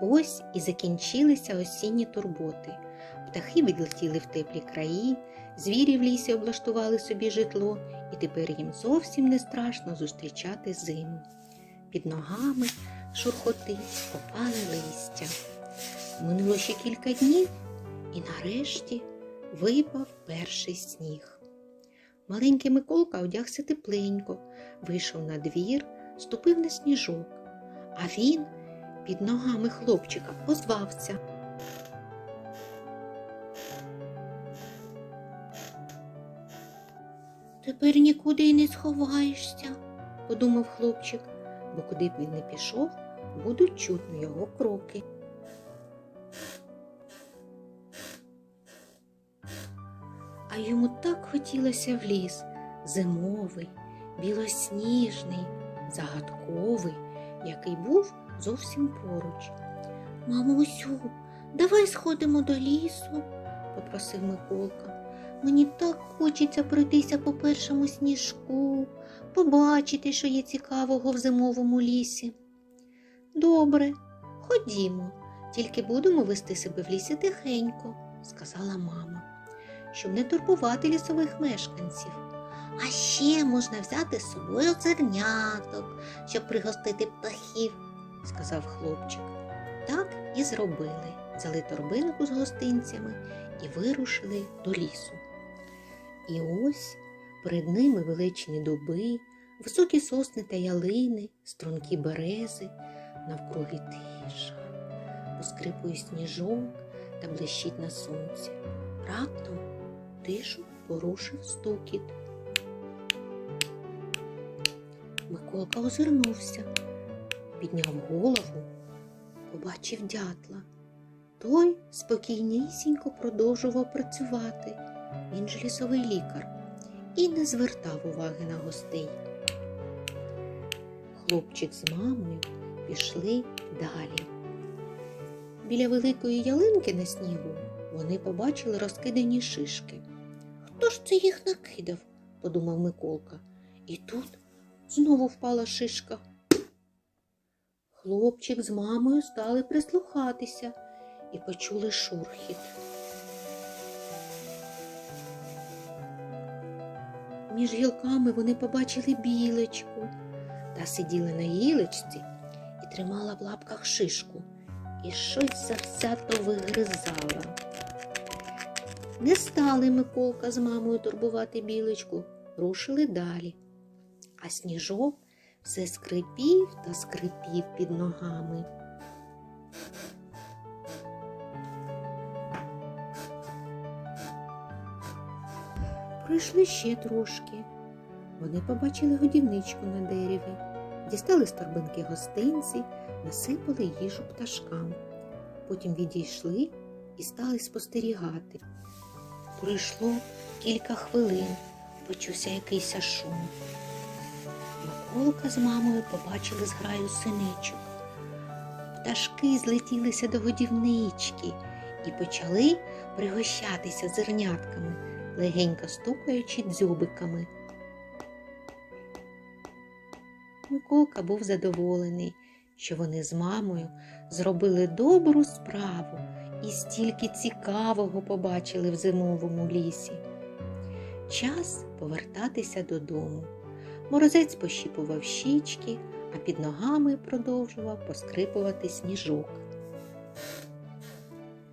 Ось і закінчилися осінні турботи. Птахи відлетіли в теплі краї, звірі в лісі облаштували собі житло, і тепер їм зовсім не страшно зустрічати зиму. Під ногами шурхотить, опали листя. Минуло ще кілька днів, і нарешті випав перший сніг. Маленький Миколка одягся тепленько, вийшов на двір, ступив на сніжок, а він під ногами хлопчика озвався. Тепер нікуди й не сховаєшся, подумав хлопчик, бо куди б він не пішов, будуть чутно його кроки. А йому так хотілося в ліс зимовий, білосніжний, загадковий, який був зовсім поруч. Мамусю, давай сходимо до лісу, попросив Миколка. Мені так хочеться пройтися по першому сніжку, побачити, що є цікавого в зимовому лісі. Добре, ходімо, тільки будемо вести себе в лісі тихенько, сказала мама, щоб не турбувати лісових мешканців. А ще можна взяти з собою зерняток, щоб пригостити птахів, сказав хлопчик. Так і зробили. Взяли торбинку з гостинцями і вирушили до лісу. І ось перед ними величні дуби, високі сосни та ялини, стрункі берези, навкруги тиша, поскрипує сніжок та блищить на сонці. Раптом тишу порушив стукіт. Миколка озирнувся, підняв голову, побачив дятла. Той спокійнісінько продовжував працювати. Він ж лісовий лікар і не звертав уваги на гостей. Хлопчик з мамою пішли далі. Біля великої ялинки на снігу вони побачили розкидані шишки. Хто ж це їх накидав? подумав Миколка. І тут знову впала шишка. Хлопчик з мамою стали прислухатися і почули шурхіт. Між гілками вони побачили білочку та сиділа на гілочці і тримала в лапках шишку і щось завзято вигризала. Не стали Миколка з мамою турбувати білочку, рушили далі, а сніжок все скрипів та скрипів під ногами. Пройшли ще трошки. Вони побачили годівничку на дереві, дістали з торбинки гостинці, насипали їжу пташкам. Потім відійшли і стали спостерігати. Пройшло кілька хвилин, почувся якийсь шум. Миколка з мамою побачили зграю синичок. Пташки злетілися до годівнички і почали пригощатися зернятками легенько стукаючи дзьобиками. Миколка був задоволений, що вони з мамою зробили добру справу і стільки цікавого побачили в зимовому лісі. Час повертатися додому. Морозець пощіпував щічки, а під ногами продовжував поскрипувати сніжок.